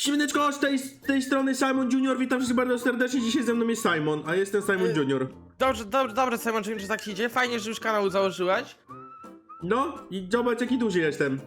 Siemaneczko, z tej, z tej strony Simon Junior, witam wszystkich bardzo serdecznie, dzisiaj ze mną jest Simon, a jestem Simon Y- Junior. Dobrze, dobrze, dobrze, Simon, czy tak idzie? Fajnie, że już kanał założyłeś. No, i zobacz jaki duży jestem.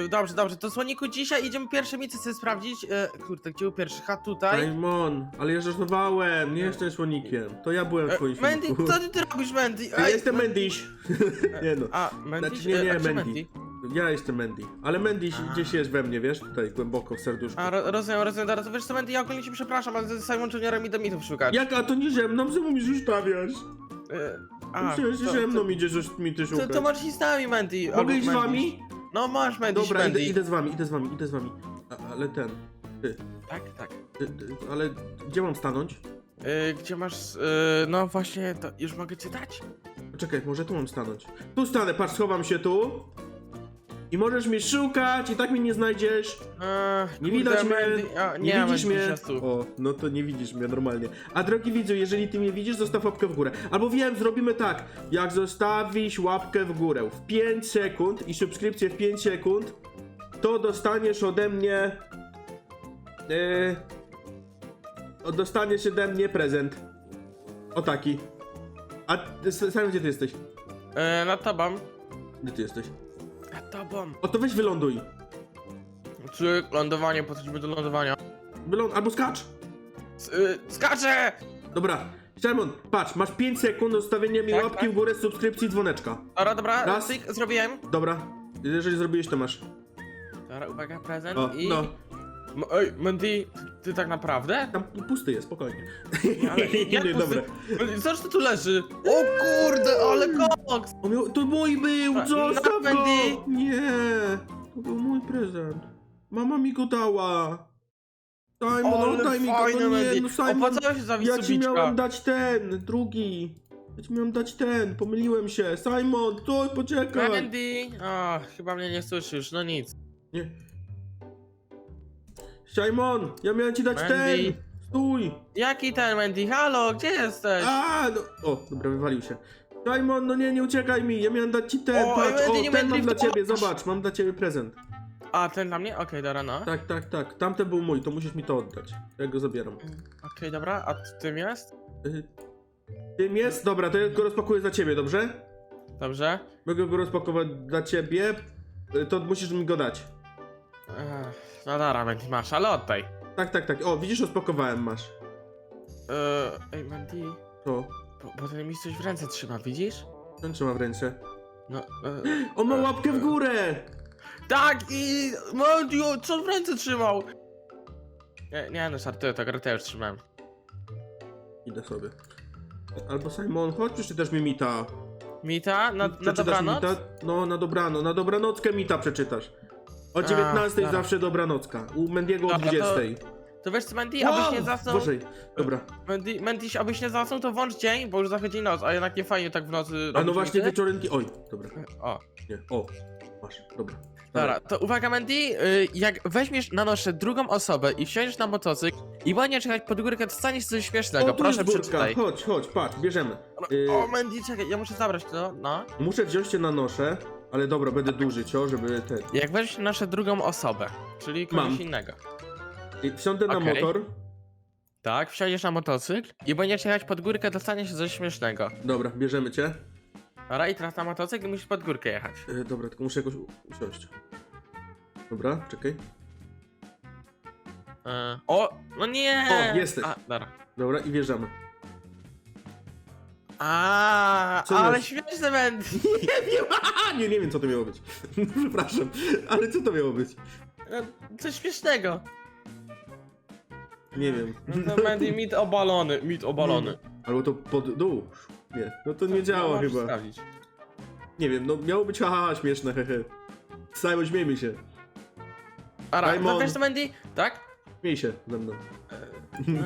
Yy, dobrze, dobrze, to Słoniku, dzisiaj idziemy pierwsze miejsce sobie sprawdzić. Yy, kurde, gdzie był pierwszy? Ha, tutaj. Simon, ale ja żartowałem, nie jestem słonikiem, to ja byłem E, twoim Mandy, słoniku. co ty, ty robisz, Mandy? Ja jestem Mendiś. nie no, A, Mandy? Znaczy, nie, nie, a gdzie Mandy. Ja jestem Mandy, ale Mendiś A. gdzieś jest we mnie, wiesz, tutaj głęboko w serduszku. A, ro, rozumiem, rozumiem, teraz wiesz co, Mandy, ja ogólnie cię przepraszam, ale z Simon Juniorem idę mitów szukać. Jak, a to nie ze mną, czemu mi zostawiasz? Yy, a, Myślałem, że to- ze to- mną idziesz, że mi ty To, szukać. to możesz iść z nami, Mandy. Mogę iść z Mandy. wami? No, masz, Mandy, Dobra, Mandy. idę, idę z wami, idę z wami, idę z wami. A, ale ten, Tak, tak. ty, ty, ale gdzie mam stanąć? Yy, gdzie masz, yy, no właśnie, to już mogę ci dać? Czekaj, może tu mam stanąć. Tu stanę, patrz, schowam się tu. I możesz mnie szukać, i tak mnie nie znajdziesz. Eee, Nie kurde, widać mnie. Mandy- a, Nie, nie widzisz mnie. O, no to nie widzisz mnie normalnie. A drogi widzu, jeżeli ty mnie widzisz, zostaw łapkę w górę. Albo wiem, zrobimy tak. Jak zostawisz łapkę w górę w 5 sekund i subskrypcję w 5 sekund, to dostaniesz ode mnie. Yy, o, dostaniesz ode mnie prezent. O taki. A ty, sam gdzie ty jesteś? Eee, nad tobą. Gdzie ty jesteś? Tobą. O to weź wyląduj. Czy lądowanie, podchodzimy do lądowania. Wyląd albo skacz. S y skaczę! Dobra, Simon, patrz, masz 5 sekund do zostawienia mi Tak, łapki tak. w górę, subskrypcji, dzwoneczka. Dobra, dobra, Raz. cyk, zrobiłem. Dobra, jeżeli zrobiłeś, to masz. Dobra, uwaga, prezent O, i... no, M- Ej, Mandy, ty, tak naprawdę? tam pusty jest, spokojnie. Ale jak nie, dobra. Mandy, Zobacz, co tu leży. O kurde, ale koks! Miał, to mój był, A, zostaw no, go! Mandy. Nie, to był mój prezent. Mama mi go dała. Simon, oddaj mi go, fajne, to nie, Mandy. no Simon, Opłacało się ja ci miałem dać ten, drugi. Ja ci miałem dać ten, pomyliłem się. Simon, to poczekaj. Mandy! O, chyba mnie nie słyszysz, no nic. Nie. Simon, ja miałem ci dać Mandy. ten. Stój. Jaki ten, Mandy? Halo, gdzie jesteś? A, no. O, dobra, wywalił się. Simon, no nie, nie uciekaj mi. Ja miałem dać ci ten. O, Patrz, Mandy, o, nie ten mam dla ciebie. Zobacz, mam dla ciebie prezent. A, ten dla mnie? Okej, dobra, no. Tak, tak, tak. Tamten był mój, to musisz mi to oddać. Ja go zabieram. Okej, dobra, a tym jest? Y, Tym jest? Dobra, to ja go rozpakuję za ciebie, dobrze? Dobrze. Mogę go rozpakować dla ciebie. Y, To musisz mi go dać. Ech, no dobra, Mandy, masz, ale oddaj. Tak, tak, tak. O, widzisz, rozpakowałem, masz. Eee, ej, Mandy, To. bo, bo ten mi coś w ręce trzyma, widzisz? Ten trzyma w ręce. No, e, On ma e, łapkę w górę! Tak i... Mandy, o, co w ręce trzymał? Nie, nie no, żartuję, to grę już trzymałem. Idę sobie. Albo Simon, chodź przeczytasz mi Mita. Mita? Na, na Przeczytasz dobranoc? Mita? No, na dobranoc. Na dobranockę Mita przeczytasz. O 19 dobra. zawsze dobranocka. U Mendiego o Dobra, to- 20. To wiesz co, Mandy, abyś nie zasnął... Boże, dobra. Mandy, Mandy, abyś nie zasnął, to włącz dzień, bo już zachodzi noc, a jednak nie fajnie tak w nocy A no robić właśnie mity. wieczorynki. Oj, dobra. O, Nie. O, masz, dobra. dobra, to uwaga Mandy, y, jak weźmiesz na noszę drugą osobę i wsiądziesz na motocykl i będziesz jechać pod górkę, to stanie się coś śmiesznego, O, tu proszę jest górka. przeczytaj. Chodź, chodź, patrz, bierzemy. Y, O, Mandy, czekaj, ja muszę zabrać to, no. Muszę wziąć cię na noszę, ale dobra, będę duży, cio, żeby ten. Jak weźmiesz na noszę drugą osobę, czyli kogoś Mam. innego. I Wsiądę na Okej. motor. Tak, wsiądziesz na motocykl i będziesz jechać pod górkę, to stanie się coś śmiesznego. Dobra, bierzemy cię. Dobra, i teraz na motocykl musisz pod górkę jechać. Y, dobra, tylko muszę jakoś u- usiąść. Dobra, czekaj. E, o, no nie! O, jesteś. A, dobra. Dobra, i wjeżdżamy. A, Co ale jest? śmieszne Mandy. Nie wiem, a, nie, nie wiem co to miało być. Przepraszam, ale co to miało być? No, Coś śmiesznego. Nie wiem. No to Mandy, mit obalony, mit obalony. Albo to pod dół. Nie, no to nie działa możesz chyba. sprawdzić. Nie wiem, no miało być haha śmieszne, hehe. Simon, śmiejmy się. Ara, Simon. no wiesz co Mandy? Tak? Śmiej się ze mną. No,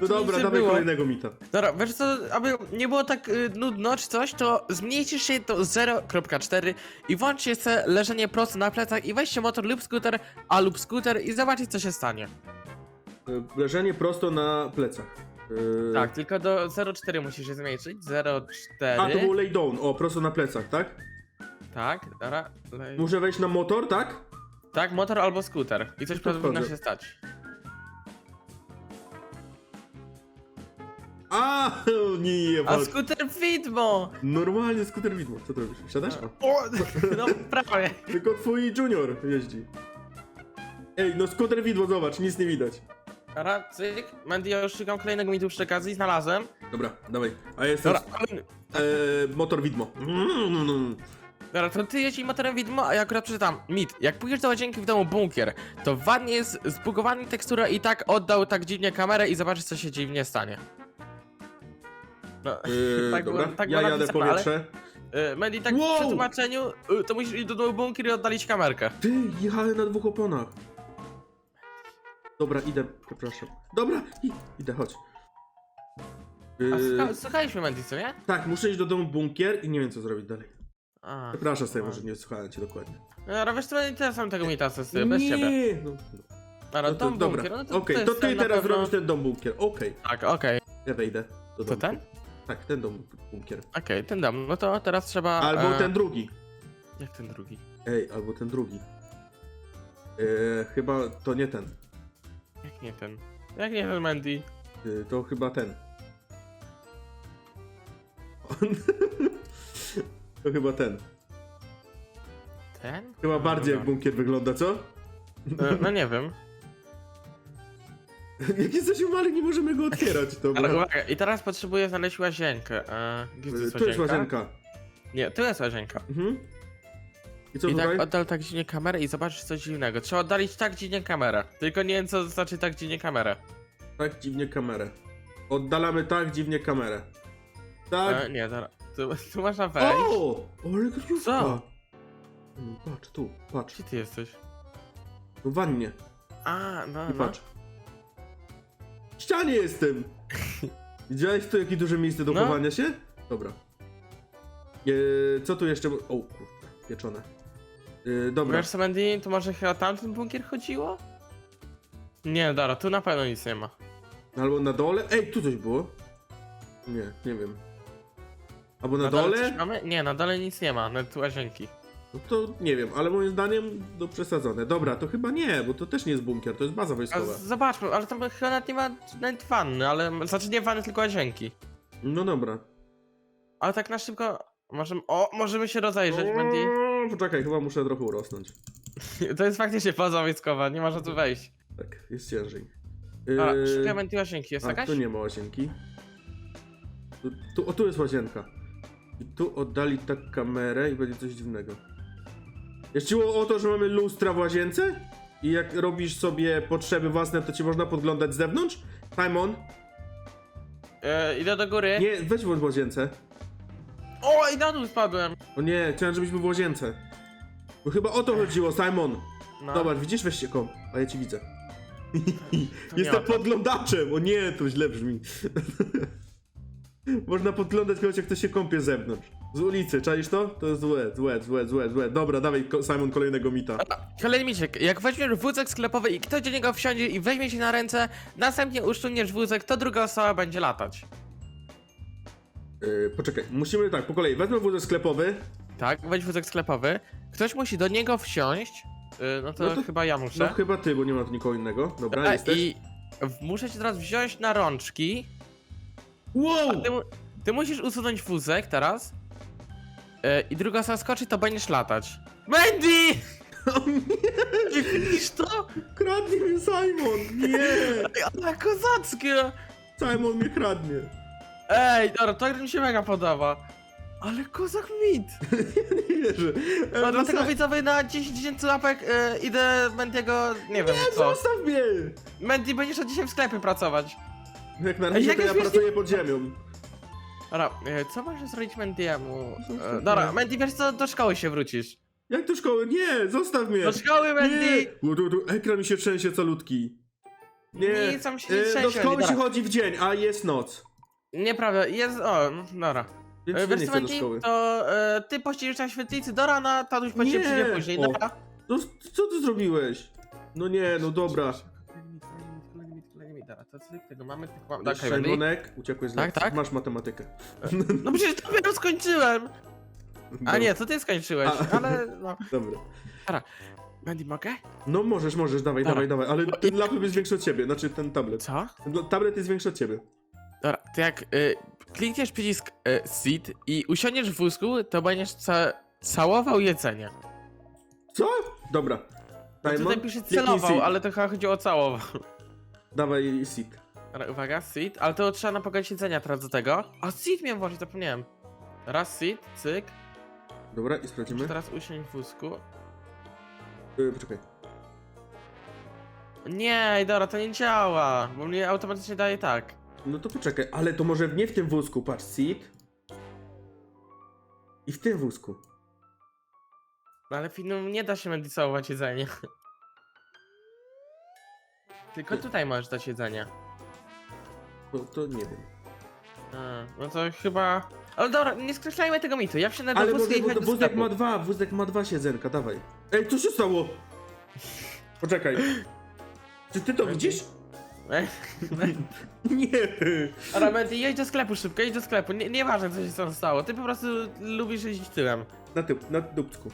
No dobra, dawaj było. kolejnego mita. Dobra, wiesz co, aby nie było tak y, nudno czy coś, to zmniejszysz się do 0.4 i włączcie sobie leżenie prosto na plecach i weźcie motor lub skuter, a lub skuter i zobaczcie co się stanie. Y, Leżenie prosto na plecach. Y, Tak, tylko do 0.4 musisz się zmniejszyć, 0.4. A, to był lay down. O, prosto na plecach, tak? Tak, dobra. lej- Muszę wejść na motor, tak? Tak, motor albo skuter. I coś No to powinno wchodzę. się stać. A, nie, A walcz. skuter widmo! Normalnie skuter widmo. Co to robisz? Siadasz? O. O, no prawie. Tylko twój junior jeździ. Ej, no skuter widmo, zobacz, nic nie widać. Dobra, cyk. Mandy, ja już szukam kolejnego mitu przy okazji, znalazłem. Dobra, dawaj. A jest Dobra, kolejny. e, motor widmo. Mm, Dobra, to ty jeździ motorem widmo, a ja akurat przeczytam. Mit, jak pójdziesz do łazienki w domu bunkier, to w wannie jest zbugowany tekstura i tak oddał tak dziwnie kamerę i zobaczysz co się dziwnie stanie. No, Yy, Tak było- dobra, tak ja było jadę napisane, powietrze. y, Mandy, tak Wow! w przetłumaczeniu, y, to musisz iść do domu bunkier i oddalić kamerkę. Ty, jechałem na dwóch oponach. Dobra, idę, przepraszam. Dobra, i, idę, chodź. A Yy, słucha, słuchaliśmy Mandy, co nie? tak, muszę iść do domu bunkier i nie wiem co zrobić dalej. A, Przepraszam sobie, a. może nie słuchałem cię dokładnie. No, wiesz co, Mandy, teraz mam tego mita, co z bez nie, ciebie. No, Dobra, no to, dom dobra, bunkier, no to, okej, to, jest ty na teraz pewno- robisz ten dom bunkier, okej. Tak, okej, Ja wejdę do To domu. ten? Tak, ten dom bunkier. okej, ten dom, no to teraz trzeba... Albo e, ten drugi. Jak ten drugi? Ej, albo ten drugi. Eee, chyba to nie ten. Jak nie ten? Jak nie ten Mandy? Yy, to chyba ten. to chyba ten. Ten? Chyba No, bardziej jak bunkier wygląda, co? E, No nie wiem. jak jesteśmy mali, nie możemy go otwierać. Dobra. Ale uwaga, i teraz potrzebuję znaleźć łazienkę. E, gdzie jest tu jest łazienka? Nie, tu jest łazienka. Mhm. I co I tutaj? tak oddal tak dziwnie kamerę i zobaczysz coś dziwnego. Trzeba oddalić tak dziwnie kamerę. Tylko nie wiem co znaczy tak dziwnie kamerę. Tak dziwnie kamerę. Oddalamy tak dziwnie kamerę. Tak. E, nie, teraz. Tu, tu można wejść. o! Ale kryjówka. Co? No, patrz, tu, patrz. Gdzie ty jesteś? W wannie. A, no, I no. patrz. Ścianie jestem! Widziałeś tu jakie duże miejsce do No. chowania się? Dobra. Eee, co tu jeszcze? O, kurde, pieczone. Eee, dobra. Wiesz co, Mandy, to może chyba tamten bunkier chodziło? Nie, dobra, tu na pewno nic nie ma. Albo na dole? Ej, tu coś było? Nie, nie wiem. Albo na, dole dole? coś mamy? Nie, na dole nic nie ma, na tu łazienki. No to nie wiem, ale moim zdaniem to przesadzone. Dobra, to chyba nie, bo to też nie jest bunkier, to jest baza A wojskowa. z- zobaczmy, ale tam chyba nawet nie ma nawet wanny, ale... Znaczy nie wanny, tylko łazienki. No dobra. Ale tak na szybko... Możemy... O, możemy się rozejrzeć, Mandy. O, Poczekaj, chyba muszę trochę urosnąć. To jest faktycznie baza wojskowa, nie można tu wejść. Tak, jest ciężej. A, Eee, szukaj Mandy łazienki, jest A, jakaś? tu nie ma łazienki. Tu, tu, o, tu jest łazienka. I tu oddali tak kamerę i będzie coś dziwnego. Jeśliło o to, że mamy lustra w łazience? I jak robisz sobie potrzeby własne, to ci można podglądać z zewnątrz? Simon? E, idę do góry. Nie, weź w łazience. O, i na dół spadłem. O nie, chciałem, żebyśmy w łazience. Bo chyba o to chodziło, Simon. No. Zobacz, widzisz? Weź się kąp, a ja ci widzę. Jestem podglądaczem! O nie, to źle brzmi. Można podglądać kogoś, jak ktoś się kąpie z zewnątrz. Z ulicy, czaisz to? To jest złe, złe, złe, złe, złe. Dobra, dawaj ko- Simon kolejnego mita. Kolejny misiek. Jak weźmiesz wózek sklepowy i ktoś do niego wsiądzie i weźmie się na ręce, następnie uszczuniesz wózek, to druga osoba będzie latać. Yy, poczekaj, musimy tak, po kolei. Wezmę wózek sklepowy. Tak, weź wózek sklepowy. Ktoś musi do niego wsiąść. Yy, no, to No to- chyba ja No muszę. chyba ty, bo nie ma tu nikogo innego. Dobra, A, jesteś. I w- muszę cię teraz wziąć na rączki. Wow! Ty, mu- ty musisz usunąć wózek teraz. Yy, I druga osoba skoczy, to będziesz latać. Mandy! O nie! Nie widzisz to? Kradnie mnie Simon! Nie! Ej, Ale kozackie! Simon mnie kradnie. Ej, dobra, to mi się mega podoba. Ale kozak mit! Nie wierzę. E, No dlatego Sa- widzowie na 10 tysięcy łapek e, idę Mendiego, nie wiem co. Zostaw mnie! Mendy będziesz od dzisiaj w sklepie pracować. Jak na razie to ja pracuję pod ziemią. Dobra, e, co możesz zrobić Mendiemu? Zostaw E, dobra, Mendy wiesz co, do szkoły się wrócisz. Jak do szkoły? Nie, zostaw mnie! Do szkoły! Nie! Tu, tu, ekran mi się trzęsie calutki. Nie, Nic tam się nie E, trzęsie, Do szkoły się dobra. chodzi w dzień, a jest noc. Nieprawda, jest, o, no, dobra. Więc E, ja Wiesz nie co chcę do szkoły. to e, ty pościelisz na świetlicy do rana, tatuś po ciebie Nie. przyjdzie później, O. dobra? No, co ty zrobiłeś? No nie, no dobra. Dobra, to co tego mamy? Tylko mamy. Czerwonek, uciekłeś z Tak, lekcji. tak. Masz matematykę. No przecież dopiero skończyłem! A nie, to ty skończyłeś, A. ale no. Dobra. Mandy, mogę? No możesz, możesz, dawaj, Dobra. dawaj, dawaj, ale ten laptop jest większy od ciebie, znaczy ten tablet. Co? Ten tablet jest większy od ciebie. Dobra, to jak y, klikniesz przycisk y, seat i usiądziesz w wózku, to będziesz ca całował jedzenie. Co? Dobra. No tutaj pisze kliknij celował, seat. ale to chyba chodzi o całował. Dawaj sit. Dobra, uwaga, seat, ale to trzeba napogodzić jedzenia teraz do tego. A seat miałem włożyć, zapomniałem. Raz seat, cyk. Dobra, i sprawdzimy. Teraz usiądź w wózku. Yy, poczekaj. Nie, dobra, to nie działa, bo mnie automatycznie daje tak. No to poczekaj, ale to może nie w tym wózku, patrz, sit. I w tym wózku. No ale w filmie nie da się medicować jedzenie. Tylko tutaj możesz dać jedzenie. No to nie wiem. A, no to chyba... Ale dobra, nie skreślajmy tego mitu, ja wsiądę do Ale wózka i wózek, chodź do wózek sklepu. ma dwa, wózek ma dwa siedzenka, dawaj. Ej, co się stało? Poczekaj. Czy ty to widzisz? Nie. Dobra, Mandy, jedź do sklepu szybko, jedź do sklepu, nie, nieważne co się tam stało, ty po prostu lubisz jeździć tyłem. Na tył, na dupcku.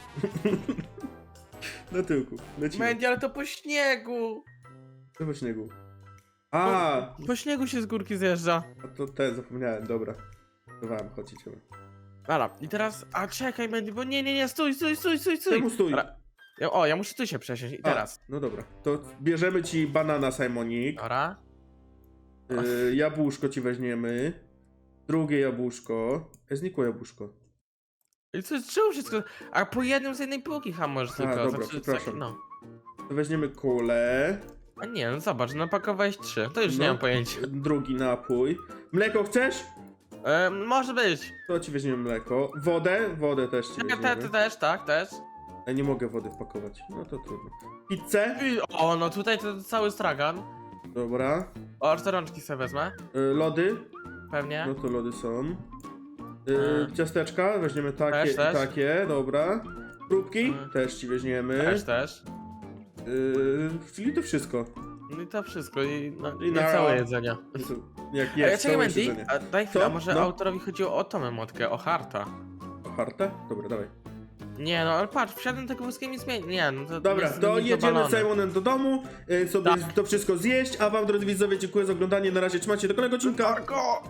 na tyłku. Lecimy. Mandy, ale to po śniegu! Po śniegu? A, Po śniegu się z górki zjeżdża. a to ten, zapomniałem, dobra. Dawałem, chodź, idziemy. Dobra, i teraz, a czekaj Mandy, bo nie, nie, nie, stój, stój, stój, stój, stój. Czemu stój? Dobra. Ja, o, ja muszę tu się przesiąść i A, teraz. no dobra, to bierzemy ci banana, Simonik. Dobra. Y, jabłuszko ci weźmiemy. Drugie jabłuszko. E, znikło jabłuszko. I co, czemu wszystko? A po jednym z jednej półki ham możesz tylko. dobra, znaczy, przepraszam. tak, no. To weźmiemy kolę. A nie, no zobacz, napakowałeś trzy, to już No. nie mam pojęcia. Drugi napój. Mleko chcesz? E, może być. To ci weźmiemy mleko. Wodę? Wodę też ci te, weźmiemy. te też, tak, też. Ja nie mogę wody wpakować. No to trudno. Pizzę? I, o, no tutaj to cały stragan. Dobra. O, cztery rączki sobie wezmę, Y, lody? pewnie. No to lody są. Y, ciasteczka? Weźmiemy takie Też, i też. takie, dobra. Próbki? E. Też ci weźmiemy. Też, też. Y, czyli to wszystko. No i to wszystko, i, no, I na- całe jedzenie. Jak A ja jest, czekaj, całe Mandy, siedzenie. a daj chwilę, Co? może No. autorowi chodziło o tą emotkę, o harta. O, Harta? Dobra, dawaj. Nie no, ale patrz, wsiadłem tego wózkiem i zmieni. Nie, no to Dobra, jest to jedziemy z obalony. Simonem do domu, y, sobie Tak. to wszystko zjeść, a wam drodzy widzowie dziękuję za oglądanie, na razie trzymajcie do kolejnego odcinka. Marko!